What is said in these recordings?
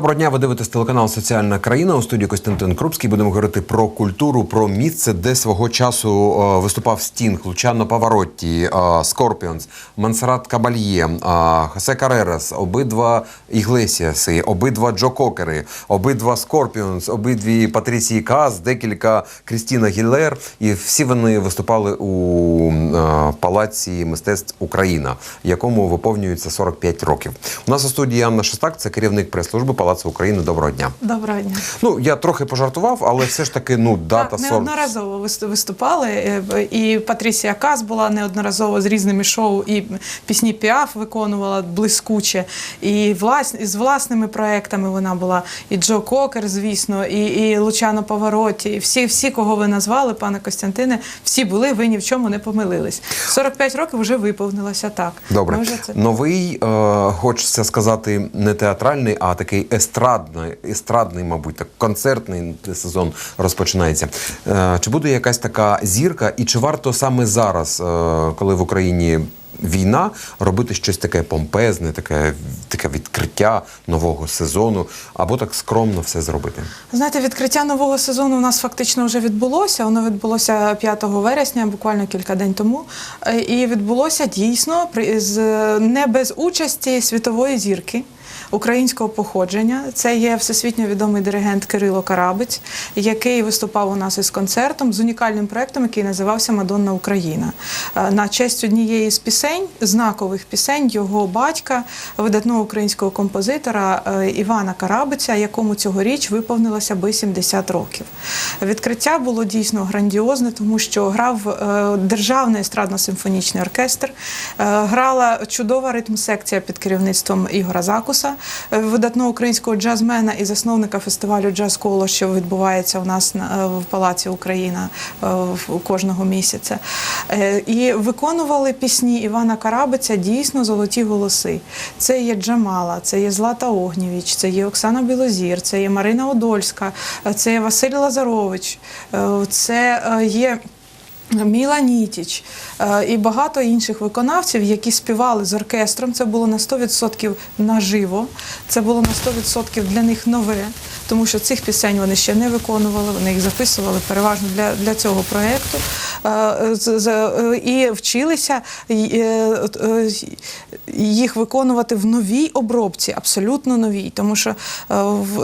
Доброго дня, ви дивитесь телеканал Соціальна країна у студії Костянтин Крупський. Будемо говорити про культуру, про місце, де свого часу е, виступав Стінг, Лучано Паваротті, е, Скорпіонс, Мансерат Кабальє, е, Хосе Карерас, обидва Іглесіаси, обидва Джо Кокери, обидва Скорпіонс, обидві Патрісії Каз, декілька Крістіна Гіллер. І всі вони виступали у Палаці мистецтв Україна, якому виповнюється 45 років. У нас у студії Анна Шестак, це керівник прес-служби Палацу України. Доброго дня. Доброго дня. Ну я трохи пожартував, але все ж таки, ну дата так, неодноразово виступали. е, І Патрісія Каз була неодноразово з різними шоу, і пісні Піаф виконувала блискуче, і влас... і з власними проектами вона була, і Джо Кокер, звісно, і, і Лучано Паваротті. І всі, всі, кого ви назвали, пане Костянтине, всі були, ви ні в чому не помилились. 45 років вже виповнилося так. Добре, це... новий, е, хочеться сказати, не театральний, а такий естрадний, естрадний, мабуть, так концертний сезон розпочинається. Е, чи буде якась така зірка, і чи варто саме зараз, е, коли в Україні війна, робити щось таке помпезне, таке, таке відкриття нового сезону, або так скромно все зробити? Знаєте, відкриття нового сезону у нас фактично вже відбулося. Воно відбулося 5 вересня, буквально кілька день тому. Е, І відбулося дійсно не без участі світової зірки. Українського походження це є всесвітньо відомий диригент Кирило Карабець, який виступав у нас із концертом з унікальним проектом, який називався Мадонна Україна. Е, На честь однієї з пісень, знакових пісень його батька, видатного українського композитора е, Івана Карабиця, якому цьогоріч виповнилося би 70 років. Відкриття було дійсно грандіозне, тому що грав е, державний естрадно-симфонічний оркестр, грала чудова ритм-секція під керівництвом Ігора Закуса, видатного українського джазмена і засновника фестивалю Джаз Коло, що відбувається у нас е, в Палаці Україна е, кожного місяця. Е, І виконували пісні Івана Карабиця дійсно золоті голоси. Це є Джамала, це є Злата Огнєвіч, це є Оксана Білозір, це є Марина Одольська, е, це є Василь Лазарович, е, це е, є. Міла Нітіч е, і багато інших виконавців, які співали з оркестром. Це було на 100% наживо, це було на 100% для них нове, тому що цих пісень вони ще не виконували, вони їх записували переважно для, для цього проєкту. Е, е, І вчилися е, їх виконувати в новій обробці, абсолютно новій. Тому що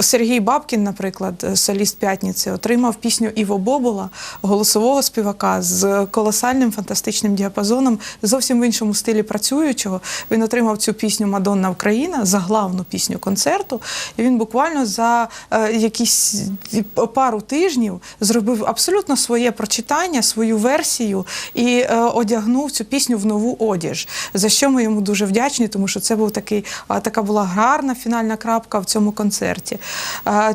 Сергій Бабкін, наприклад, соліст п'ятниці, отримав пісню Іво Бобола, голосового співака з колосальним фантастичним діапазоном, зовсім в іншому стилі працюючого. Він отримав цю пісню Мадонна Україна за главну пісню концерту. І він буквально за якісь пару тижнів зробив абсолютно своє прочитання, свою версію і е, одягнув цю пісню в нову одіж. За що ми йому дуже вдячні, тому що це був такий, така була гарна фінальна крапка в цьому концерті.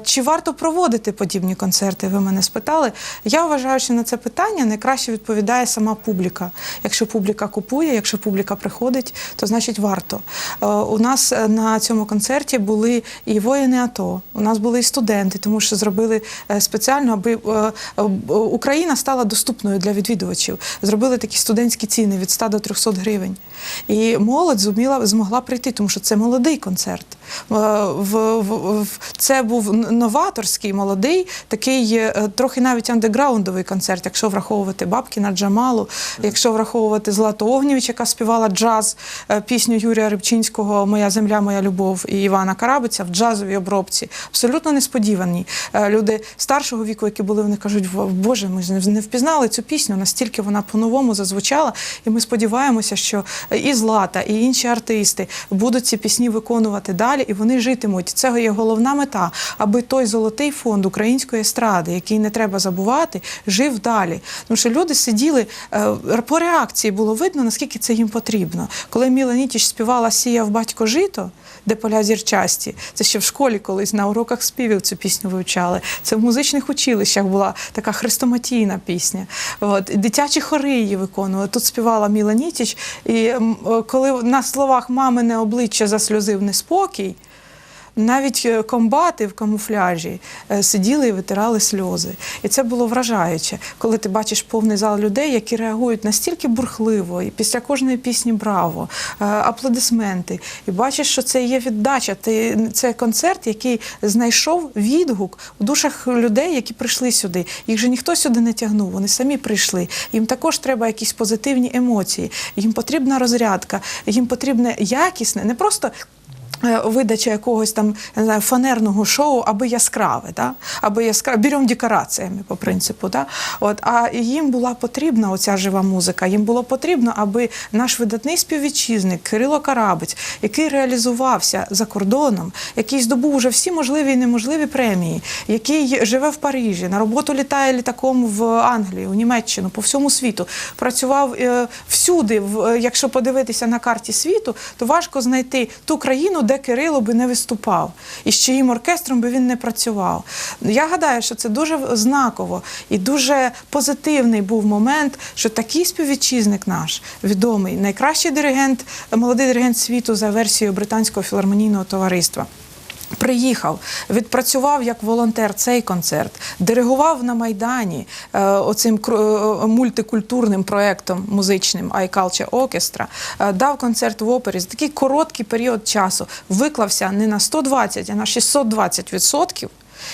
Чи варто проводити подібні концерти? Ви мене спитали. Я вважаю, що на це питання найкраще відповідає сама публіка. Якщо публіка купує, якщо публіка приходить, то значить варто. Е, У нас е, на цьому концерті були і воїни АТО, у нас були студенти, тому що зробили е, спеціально, аби е, е, Україна стала доступною для відвідувачів. Зробили такі студентські ціни від 100 до 300 гривень. І молодь зуміла змогла прийти, тому що це молодий концерт. Е, В, в, в- це був новаторський, молодий, такий е, трохи навіть андеграундовий концерт, якщо враховувати Бабкіна, Джамалу, якщо враховувати Злату Огнєвіч, яка співала джаз, е, пісню Юрія Рибчинського Моя земля, моя любов і Івана Карабиця в джазовій обробці. Абсолютно несподівані. Люди старшого віку, які були, вони кажуть, «Во- Боже, ми ж не впізнали цю пісню, настільки вона по-новому зазвучала. І ми сподіваємося, що і Злата, і інші артисти будуть ці пісні виконувати далі, і вони житимуть. Це є головна мета, аби той золотий фонд української естради, який не треба забувати, жив далі. Тому що люди сиділи е, по реакції було видно, наскільки це їм потрібно. Коли Міла Нітіч співала Сіяв батько жито. Де поля зірчасті, це ще в школі колись на уроках співів цю пісню вивчали. Це в музичних училищах була така хрестоматійна пісня. От дитячі хори її виконували. Тут співала Міла Нітіч, і е, коли на словах мамине обличчя засльозив неспокій. Навіть е, комбати в камуфляжі е, сиділи і витирали сльози. І це було вражаюче, коли ти бачиш повний зал людей, які реагують настільки бурхливо, і після кожної пісні браво, е, аплодисменти. І бачиш, що це є віддача. Ти це концерт, який знайшов відгук у душах людей, які прийшли сюди. Їх же ніхто сюди не тягнув, вони самі прийшли. Їм також треба якісь позитивні емоції. Їм потрібна розрядка, їм потрібне якісне, не просто. Е, Видача якогось там не знаю, фанерного шоу, аби яскраве, да? аби яскраве, беремо декораціями по принципу. Да? От, а їм була потрібна оця жива музика. Їм було потрібно, аби наш видатний співвітчизник Кирило Карабець, який реалізувався за кордоном, який здобув вже всі можливі і неможливі премії, який живе в Парижі, на роботу літає літаком в Англію, у Німеччину, по всьому світу, працював е, всюди. В, е, якщо подивитися на карті світу, то важко знайти ту країну, де Кирило би не виступав, і з чиїм оркестром би він не працював. Я гадаю, що це дуже знаково і дуже позитивний був момент, що такий співвітчизник наш відомий, найкращий диригент, молодий диригент світу за версією британського філармонійного товариства. Приїхав, відпрацював як волонтер цей концерт, диригував на Майдані е, оцим кру- е, мультикультурним проєктом музичним iCulture Orchestra, е, дав концерт в опері за такий короткий період часу, виклався не на 120, а на 620 відсотків.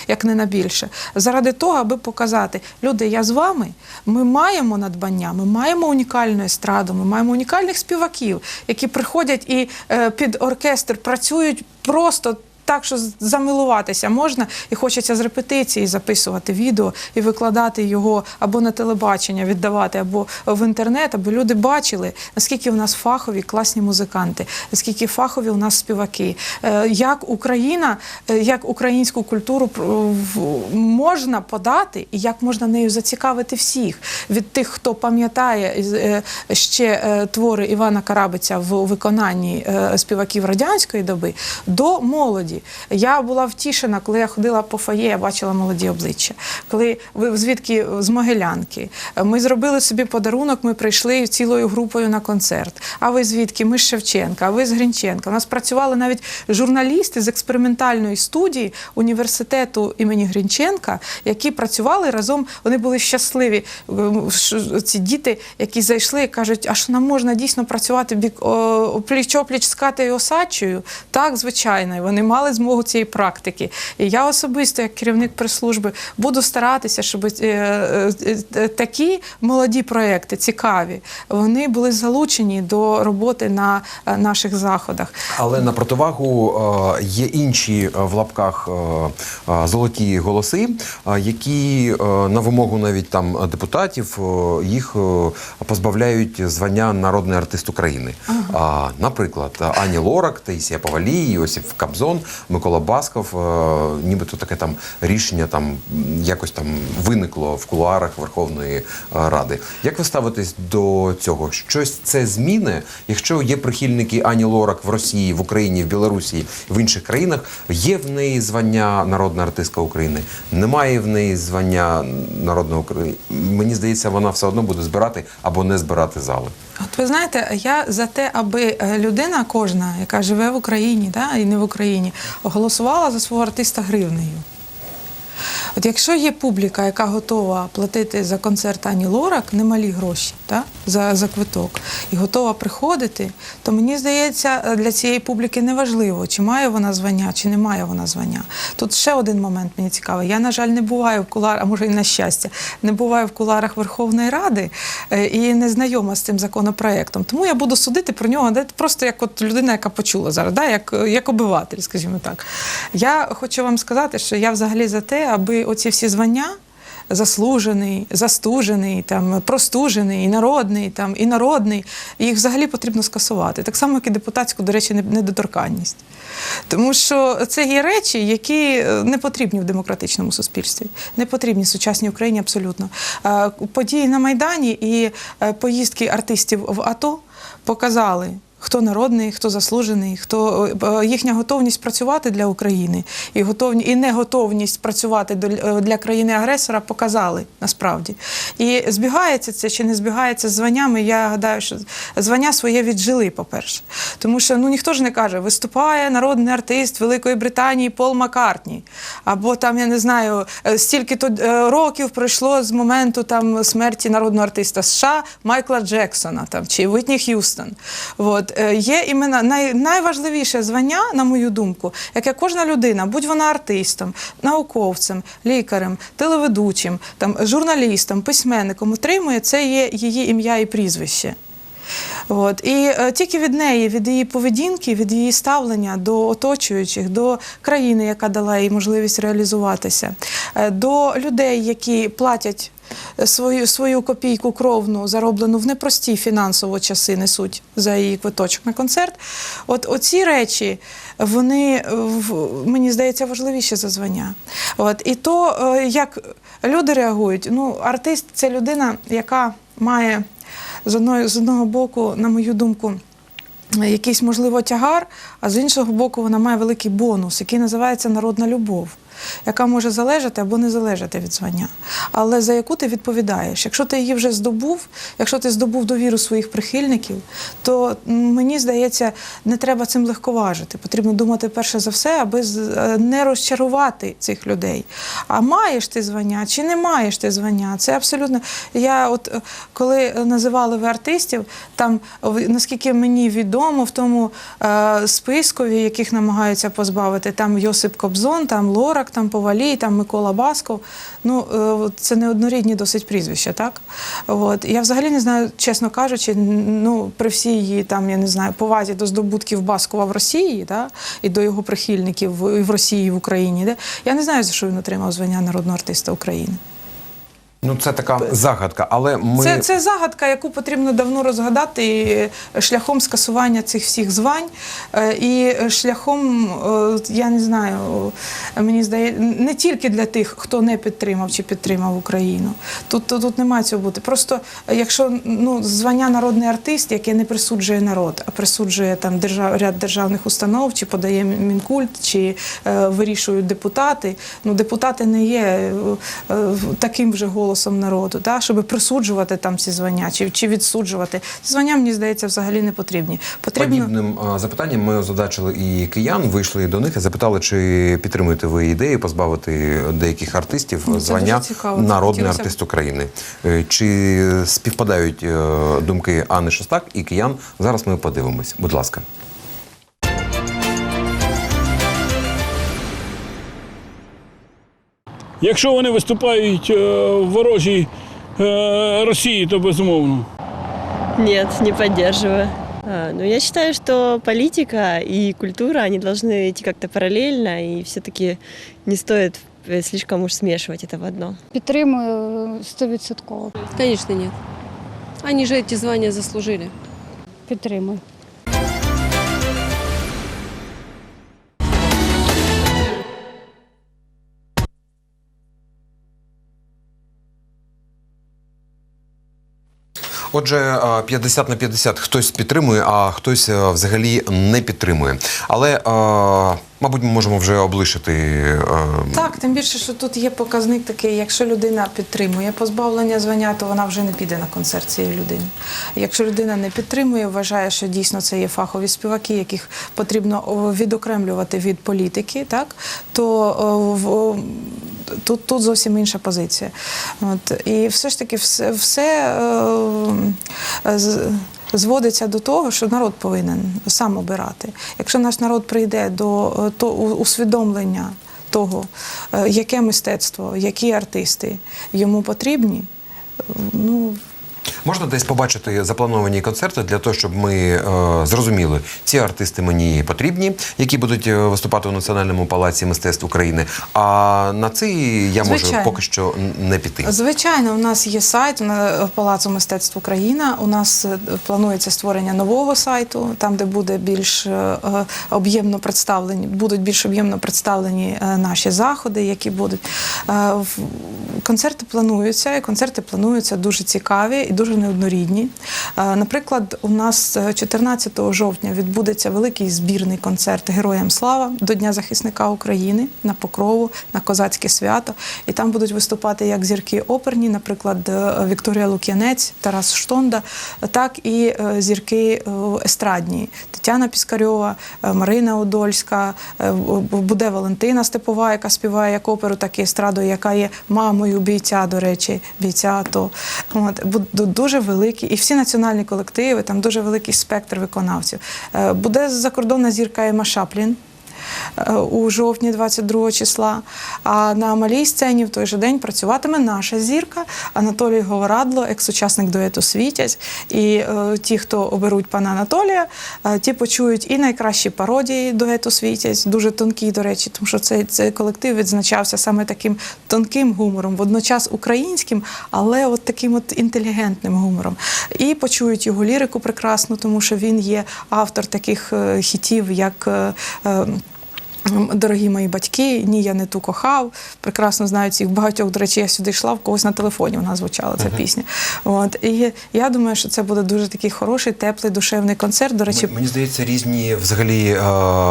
Як не на більше, заради того, аби показати, люди, я з вами. Ми маємо надбання, ми маємо унікальну естраду, ми маємо унікальних співаків, які приходять і е, під оркестр працюють просто так, що замилуватися можна, і хочеться з репетиції записувати відео і викладати його або на телебачення віддавати, або в інтернет, аби люди бачили, наскільки у нас фахові класні музиканти, наскільки фахові у нас співаки, Е, як Україна, е, як українську культуру можна подати, і як можна нею зацікавити всіх від тих, хто пам'ятає е, ще твори Івана Карабиця в виконанні співаків радянської доби до молоді. Я була втішена, коли я ходила по фоє, я бачила молоді обличчя. Коли звідки з Могилянки, ми зробили собі подарунок, ми прийшли цілою групою на концерт. А ви звідки? Ми з Шевченка, а ви з Гринченка. У нас працювали навіть журналісти з експериментальної студії університету імені Гринченка, які працювали разом. Вони були щасливі. Ем, Ці діти, які зайшли кажуть, а що нам можна дійсно працювати бік пліч-опліч з Катею Осадчою? Так, звичайно, вони мали змогу цієї практики. І я особисто, як керівник прес-служби, буду старатися, щоб е, е, е, такі молоді проекти, цікаві, вони були залучені до роботи на наших заходах. Але на противагу є інші в лапках золоті голоси, які на вимогу навіть там депутатів їх позбавляють звання народний артист України. А, Наприклад, Ані Лорак, Таїсія Павалій, Йосиф Кабзон, Микола Басков. е, Нібито таке там рішення там якось там виникло в кулуарах Верховної е, Ради. Як ви ставитесь до цього? Щось це зміни, якщо є прихильники Ані Лорак в Росії, в Україні, в Білорусі, в інших країнах, є в неї звання народна артистка України, немає в неї звання народного України. Мені здається, вона все одно буде збирати або не збирати зали. От ви знаєте, я за те, аби е, людина кожна, яка живе в Україні, да, і не в Україні, голосувала за свого артиста гривнею. От якщо є публіка, яка готова платити за концерт Ані Лорак немалі гроші да, за, за квиток, і готова приходити, то мені здається, е, для цієї публіки неважливо, чи має вона звання, чи не має вона звання. Тут ще один момент мені цікавий. Я, на жаль, не буваю в куларах, а може і на щастя, не буваю в куларах Верховної Ради е, і не знайома з цим законопроектом. Тому я буду судити про нього просто як от людина, яка почула зараз, да, як, як обиватель, скажімо так. Я хочу вам сказати, що я взагалі за те, аби оці всі звання. Заслужений, застужений, там простужений, народний, там і народний. Їх взагалі потрібно скасувати. Так само, як і депутатську, до речі, недоторканність. Тому що це є речі, які е, не потрібні в демократичному суспільстві, не потрібні сучасній Україні абсолютно. Події на Майдані і е, поїздки артистів в АТО показали. Хто народний, хто заслужений, хто е, їхня готовність працювати для України і готовні і неготовність працювати е, для країни-агресора показали насправді. І збігається це чи не збігається з званнями. Я гадаю, що звання своє віджили, по-перше. Тому що ну ніхто ж не каже, виступає народний артист Великої Британії Пол Маккартні. Або там, я не знаю, е, стільки то е, років пройшло з моменту там смерті народного артиста США Майкла Джексона там чи Витні Х'юстон. От е, є імена най, найважливіше звання, на мою думку, яке кожна людина, будь вона артистом, науковцем, лікарем, телеведучим, там журналістом, письменником, отримує це є її ім'я і прізвище. От. І е, тільки від неї, від її поведінки, від її ставлення до оточуючих, до країни, яка дала їй можливість реалізуватися, е, до людей, які платять свою, свою копійку кровну, зароблену в непрості фінансово часи, несуть за її квиточок на концерт. От оці речі, вони мені здається важливіші за звання. От. І то, е, як люди реагують, ну, артист це людина, яка має з одної з одного боку, на мою думку, якийсь можливо тягар, а з іншого боку, вона має великий бонус, який називається народна любов, яка може залежати або не залежати від звання, але за яку ти відповідаєш. Якщо ти її вже здобув, якщо ти здобув довіру своїх прихильників, то мені здається, не треба цим легковажити. Потрібно думати перше за все, аби е, не розчарувати цих людей. А маєш ти звання чи не маєш ти звання? Це абсолютно. Я, от е, коли називали ви артистів, там наскільки мені відомо, в тому е, спискові, яких намагаються позбавити, там Йосип Кобзон, там Лорак, там Повалій, там Микола Басков. Ну е, це неоднорідні досить прізвища, так? От я взагалі не знаю, чесно кажучи, ну при всій її там, я не знаю, повазі до здобутків Баскова в Росії, да, і до його прихильників в, Росії, в Україні. Де Я не знаю, за що він отримав звання народного артиста України. Ну, це така загадка, але ми Це, це загадка, яку потрібно давно розгадати е, шляхом скасування цих всіх звань е, і шляхом, е, я не знаю, мені здається, не тільки для тих, хто не підтримав чи підтримав Україну. Тут, тут, тут немає цього бути. Просто якщо ну, звання народний артист, яке не присуджує народ, а присуджує там держав, ряд державних установ, чи подає мінкульт, чи е, вирішують депутати. Ну, депутати не є е, таким вже голосом народу, да, щоб присуджувати там ці звання чи, чи відсуджувати. Ці звання, мені здається, взагалі не потрібні. Потрібно подібним а, запитанням ми озадачили і киян, вийшли до них і запитали, чи підтримуєте ви ідею позбавити деяких артистів це звання народний хотілося артист України. Е, Чи співпадають е, думки Анни Шостак і киян? Зараз ми подивимось. Будь ласка. Якщо вони виступають е, в ворожій е, Росії, то безумовно. Нет, не поддерживаю. А, ну, я считаю, что политика и культура, они должны идти как-то параллельно, и все-таки не стоит э, слишком уж смешивать это в одно. Підтримую стовідсотково. Конечно, нет. Они же эти звания заслужили. Підтримую. Отже, е, 50 на 50 хтось підтримує, а хтось е, взагалі не підтримує. Але, е, мабуть, ми можемо вже облишити. е, Так, тим більше, що тут є показник такий, якщо людина підтримує позбавлення звання, то вона вже не піде на концерт цієї людини. Якщо людина не підтримує, вважає, що дійсно це є фахові співаки, яких потрібно відокремлювати від політики, так то тут, тут зовсім інша позиція. От. І все ж таки все, все е, зводиться до того, що народ повинен сам обирати. Якщо наш народ прийде до е, то, усвідомлення того, е, яке мистецтво, які артисти йому потрібні, е, ну, Можна десь побачити заплановані концерти для того, щоб ми е, зрозуміли, ці артисти мені потрібні, які будуть е, виступати у Національному палаці мистецтв України. А на це я можу Звичайно. поки що не піти. Звичайно, у нас є сайт на Палацу мистецтв Україна. У нас е, планується створення нового сайту, там, де буде більш е, е, об'ємно представлені, будуть більш об'ємно представлені е, наші заходи, які будуть. Е, Концерти плануються, і концерти плануються дуже цікаві дуже неоднорідні. Е, Наприклад, у нас е, 14 жовтня відбудеться великий збірний концерт Героям слава до Дня захисника України на Покрову, на козацьке свято. І там будуть виступати як зірки оперні, наприклад, е, Вікторія Лук'янець, Тарас Штонда, так і е, зірки е, естрадні. Тетяна Піскарьова, е, Марина Одольська, е, буде Валентина Степова, яка співає як оперу, так і естраду, яка є мамою бійця, до речі, бійця АТО. От, будуть дуже великі, і всі національні колективи, там дуже великий спектр виконавців. Е, Буде закордонна зірка Ема Шаплін. Е, У жовтні 22 числа. А на малій сцені в той же день працюватиме наша зірка Анатолій Говорадло, екс-учасник дуету Світязь. І е, ті, хто оберуть пана Анатолія, е, ті почують і найкращі пародії дуету Світязь, дуже тонкі, до речі, тому що цей, цей колектив відзначався саме таким тонким гумором, водночас українським, але от таким от інтелігентним гумором. І почують його лірику прекрасно, тому що він є автор таких е, хітів, як. е, е, Дорогі мої батьки, ні, я не ту кохав. Прекрасно знаю цих багатьох. До речі, я сюди йшла, в когось на телефоні вона звучала ця пісня. От і я думаю, що це буде дуже такий хороший, теплий, душевний концерт. До речі, Мені здається, різні взагалі е,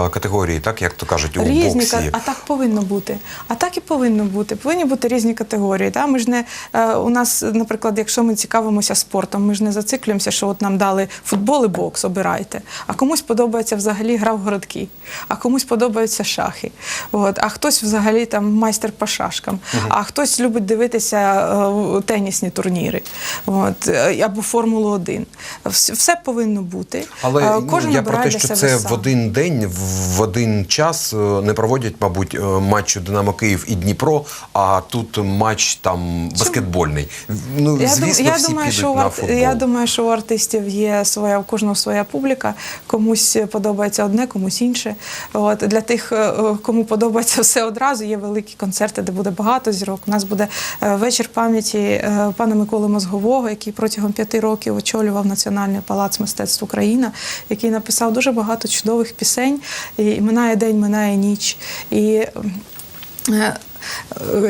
категорії, так як то кажуть, у Різні, боксі. а так повинно бути. А так і повинно бути. Повинні бути різні категорії. Та? Ми ж не е, у нас, наприклад, якщо ми цікавимося спортом, ми ж не зациклюємося, що от нам дали футбол і бокс, обирайте. А комусь подобається взагалі гра в городки, а комусь подобаються шахи. От. А хтось взагалі там майстер по шашкам, а хтось любить дивитися е, тенісні турніри. От. е, Або Формулу 1. Все, повинно бути. Але Е, ну, Кожен я про те, що це сам. в один день, в- один час не проводять, мабуть, матчу Динамо Київ і Дніпро, а тут матч там баскетбольний. Ну, Я, звісно, я, всі думаю, що на футбол. я думаю, що у артистів є своя, у кожного своя публіка. Комусь подобається одне, комусь інше. От для тих, е, кому подобається все одразу, є великі концерти, де буде багато зірок. У нас буде е, вечір пам'яті е, пана Миколи Мозгового, який протягом п'яти років очолював Національний палац мистецтв Україна, який написав дуже багато чудових пісень. І минає день, минає ніч. І Е,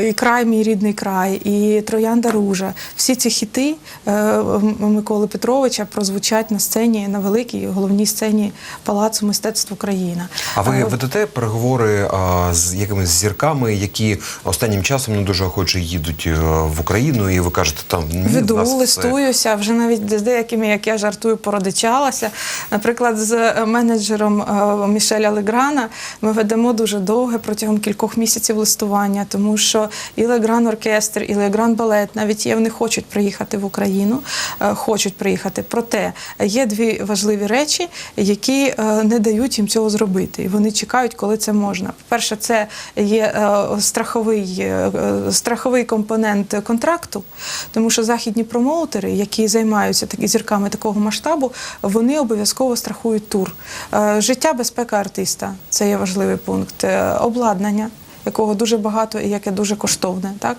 і край, мій рідний край, і Троянда Ружа. Всі ці хіти е, Миколи Петровича прозвучать на сцені, на великій головній сцені Палацу мистецтв Україна. А ви Е, ведете переговори з якимись зірками, які останнім часом не дуже охоче їдуть е, в Україну, і ви кажете, там ні, в нас листуюся, вже навіть з деякими, як я жартую, породичалася. Наприклад, з е, менеджером е, Мішеля Леграна ми ведемо дуже довге протягом кількох місяців листування, тому що і Легран оркестр, і Легран балет навіть є, вони хочуть приїхати в Україну, е, хочуть приїхати. Проте є дві важливі речі, які е, не дають їм цього зробити. І вони чекають, коли це можна. По-перше, це є е, страховий, страховий компонент контракту, тому що західні промоутери, які займаються такі зірками такого масштабу, вони обов'язково страхують тур. Життя, безпека артиста це є важливий пункт. Обладнання. Якого дуже багато і яке дуже коштовне, так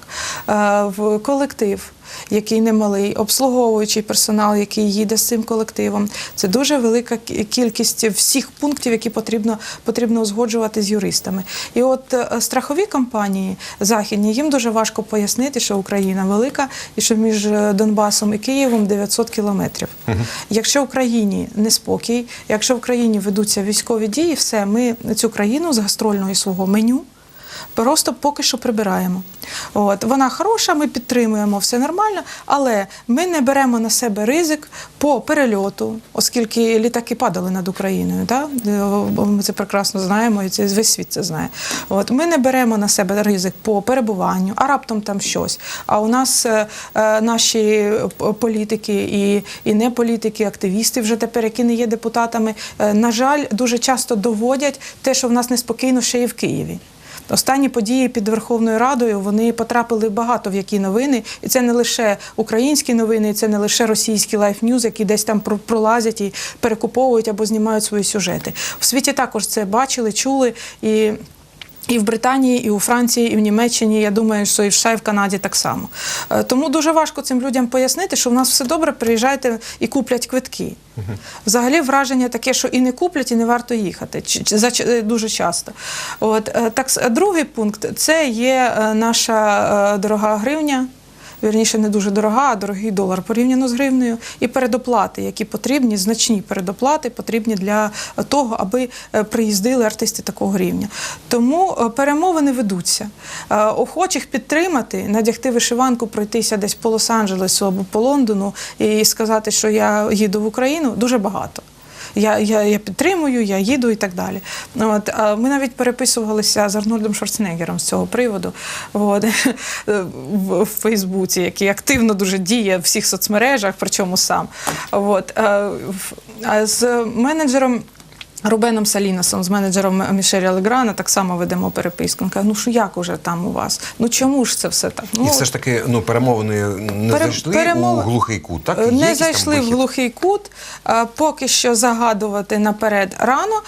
Е, в колектив, який немалий, обслуговуючий персонал, який їде з цим колективом. Це дуже велика кількість всіх пунктів, які потрібно, потрібно узгоджувати з юристами. І от е, страхові компанії західні їм дуже важко пояснити, що Україна велика і що між е, Донбасом і Києвом 900 кілометрів. Якщо в країні неспокій, якщо в країні ведуться військові дії, все ми цю країну з гастрольного свого меню. Просто поки що прибираємо. От вона хороша, ми підтримуємо, все нормально, але ми не беремо на себе ризик по перельоту, оскільки літаки падали над Україною. Да? Ми це прекрасно знаємо, і це весь світ це знає. От ми не беремо на себе ризик по перебуванню, а раптом там щось. А у нас е, е, наші політики і, і не політики, активісти вже тепер, які не є депутатами, е, на жаль, дуже часто доводять те, що в нас неспокійно ще і в Києві. Останні події під Верховною Радою вони потрапили багато в які новини, і це не лише українські новини, це не лише російські лайф ньюз, які десь там про- пролазять і перекуповують або знімають свої сюжети. В світі також це бачили, чули і. І в Британії, і у Франції, і в Німеччині, я думаю, що і в США, і в Канаді так само. Е, Тому дуже важко цим людям пояснити, що в нас все добре, приїжджайте і куплять квитки. Взагалі враження таке, що і не куплять, і не варто їхати. Е, Дуже часто. От, е, так, другий пункт це є наша дорога гривня. Вірніше не дуже дорога, а дорогий долар порівняно з гривнею, і передоплати, які потрібні, значні передоплати потрібні для того, аби е, приїздили артисти такого рівня. Тому е, перемовини ведуться. Е, Охочих підтримати, надягти вишиванку, пройтися десь по Лос-Анджелесу або по Лондону і сказати, що я їду в Україну, дуже багато. Я, я, я підтримую, я їду і так далі. От, ми навіть переписувалися з Арнольдом Шварценеггером з цього приводу от, в, Фейсбуці, який активно дуже діє в всіх соцмережах, причому сам. От, з менеджером. Рубеном Салінасом, з менеджером Мішеля Леграна, так само ведемо переписку. Він каже, ну що як уже там у вас? Ну чому ж це все так? Ну, І все ж таки, ну перемовини не Пере- зайшли перемови- у глухий кут. Так Є Не зайшли в глухий кут. Е, Поки що загадувати наперед рано,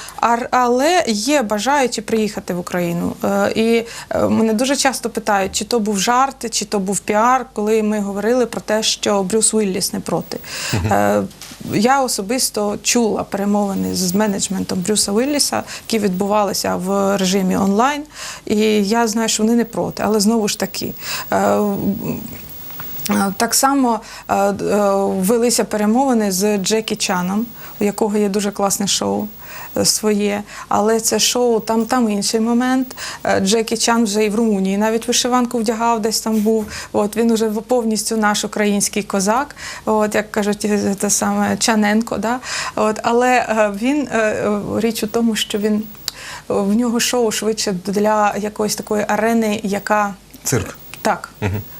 але є бажаючі приїхати в Україну. Е, І е, мене дуже часто питають, чи то був жарт, чи то був піар, коли ми говорили про те, що Брюс Уілліс не проти. Я особисто чула перемовини з менеджментом Брюса Уілліса, які відбувалися в режимі онлайн. І я знаю, що вони не проти, але знову ж таки. е, Е, Так само е, велися перемовини з Джекі Чаном, у якого є дуже класне шоу. Е, Своє, але це шоу там там інший момент. Е, Джекі Чан вже і в Румунії навіть вишиванку вдягав, десь там був. От він уже повністю наш український козак, от як кажуть, е, те саме Чаненко. Да? От, але він річ у тому, що він в нього шоу швидше для якоїсь такої арени, яка Цирк. так,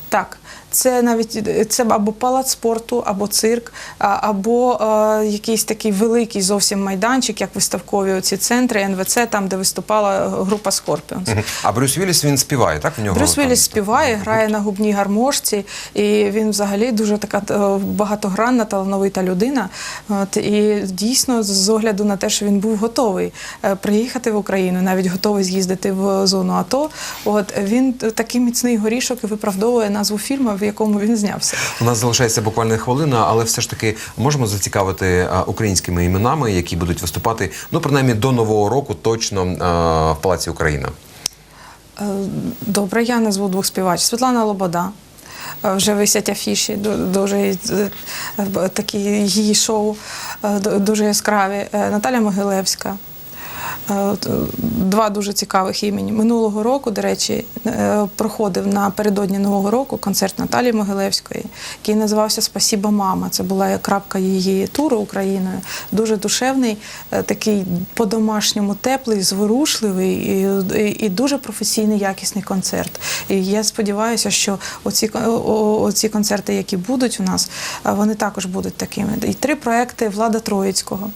так. Це навіть це або палац спорту, або цирк, або е, якийсь такий великий зовсім майданчик, як виставкові оці центри НВЦ, там де виступала група Scorpions. Мгм. А Брюс Вілліс він співає, так? У нього Брюс там- Вілліс співає, грає на губній гармошці, і він взагалі дуже така е, багатогранна, талановита людина. От, і дійсно, з огляду на те, що він був готовий е, приїхати в Україну, навіть готовий з'їздити в зону АТО. От він такий міцний горішок і виправдовує назву фільму, в якому він знявся. У нас залишається буквально хвилина, але все ж таки можемо зацікавити українськими іменами, які будуть виступати, ну принаймні до нового року точно в Палаці Україна. Е, Добре, я назву двох співачів. Світлана Лобода. Е, Вже висять афіші, ду- дуже е, е, такі її шоу, е, дуже яскраві. Е, Наталя Могилевська. Е, е, Два дуже цікавих імені. Минулого року, до речі, е, проходив напередодні Нового року концерт Наталії Могилевської, який називався Спасіба, мама. Це була крапка її туру Україною. Дуже душевний, такий по-домашньому теплий, зворушливий і, і, і дуже професійний, якісний концерт. І я сподіваюся, що оці, о- оці концерти, які будуть у нас, вони також будуть такими. І три проекти Влада Троїцького.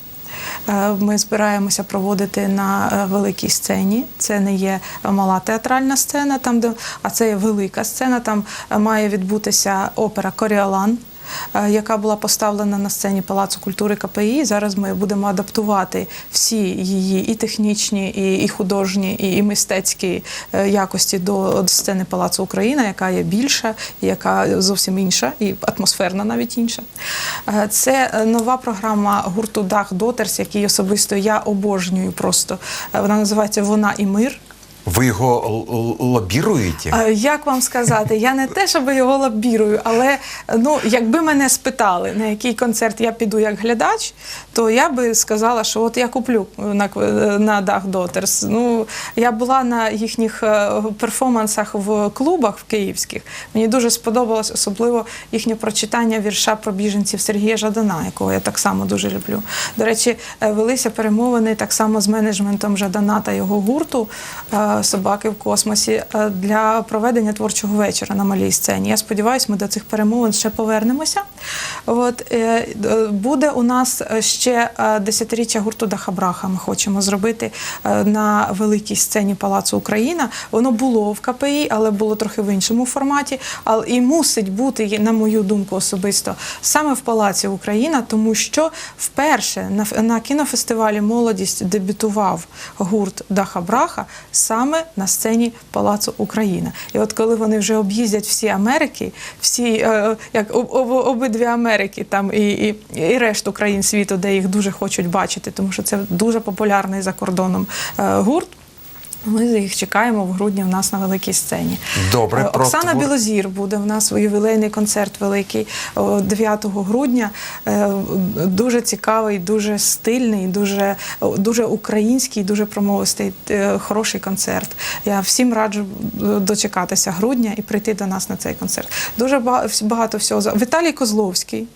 Е, Ми збираємося проводити на е, великій сцені. Це не є мала театральна сцена, там де а це є велика сцена. Там е, має відбутися опера Коріолан. Е, Яка була поставлена на сцені Палацу культури КПІ. Зараз ми будемо адаптувати всі її і технічні, і, і художні, і, і мистецькі е, якості до, сцени Палацу Україна, яка є більша, яка зовсім інша, і атмосферна навіть інша. Е, Це нова програма гурту Дах Дотерс, який особисто я обожнюю просто. Вона називається Вона і мир. Ви його лобіруєте? Е, Як вам сказати, я не те, щоб його лобірую, але е, ну, якби мене спитали, на який концерт я піду як глядач, то я би сказала, що от я куплю на, кв- на Дах Дотерс. Ну, я була на їхніх е, перформансах в клубах в київських. Мені дуже сподобалось, особливо їхнє прочитання вірша про біженців Сергія Жадана, якого я так само дуже люблю. До речі, е, велися перемовини так само з менеджментом Жадана та його гурту е, Собаки в космосі е, для проведення творчого вечора на малій сцені. Я сподіваюся, ми до цих перемовин ще повернемося. От е, е, буде у нас ще десятиріччя гурту Дахабраха. Ми хочемо зробити на великій сцені Палацу Україна. Воно було в КПІ, але було трохи в іншому форматі. Але і мусить бути, на мою думку, особисто саме в Палаці Україна, тому що вперше на, кінофестивалі Молодість дебютував гурт Дахабраха саме на сцені Палацу Україна. І от коли вони вже об'їздять всі Америки, всі е, як об, об, обидві Америки, там і, і, і решту країн світу, де їх дуже хочуть бачити, тому що це дуже популярний за кордоном е, гурт. Ми їх чекаємо в грудні у нас на великій сцені. Добре, Е, про Оксана твор- Білозір буде у нас ювілейний концерт великий 9 грудня. Е, Дуже цікавий, дуже стильний, дуже, дуже український, дуже промовистий, е, хороший концерт. Я всім раджу дочекатися грудня і прийти до нас на цей концерт. Дуже багато всього. Віталій Козловський.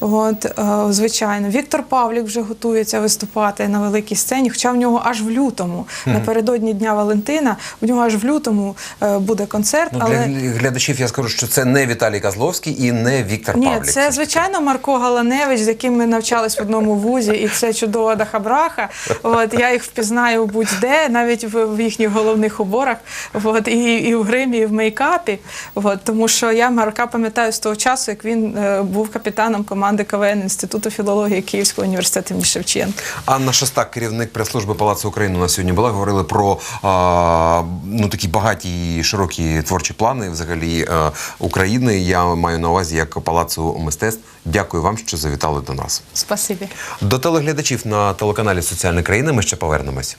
От, е, звичайно, Віктор Павлік вже готується виступати на великій сцені, хоча в нього аж в лютому, напередодні Дня Валентина, в нього аж в лютому е, буде концерт. Ну, але Для глядачів я скажу, що це не Віталій Козловський і не Віктор ні, Павлік. це звичайно Марко Галаневич, з яким ми навчались в одному вузі, і це чудова дахабраха. От я їх впізнаю будь-де, навіть в, в їхніх головних уборах, от і, і в гримі, і в мейкапі. От тому що я Марка пам'ятаю з того часу, як він е, був капітаном команди КВН Інституту філології Київського університету імені Шевченка. Анна Шостак, керівник прес-служби Палацу України, у нас сьогодні була. Говорили про а, ну такі багаті і широкі творчі плани взагалі е, України. Я маю на увазі як Палацу мистецтв. Дякую вам, що завітали до нас. Спасибі. До телеглядачів на телеканалі Соціальна країна. Ми ще повернемось.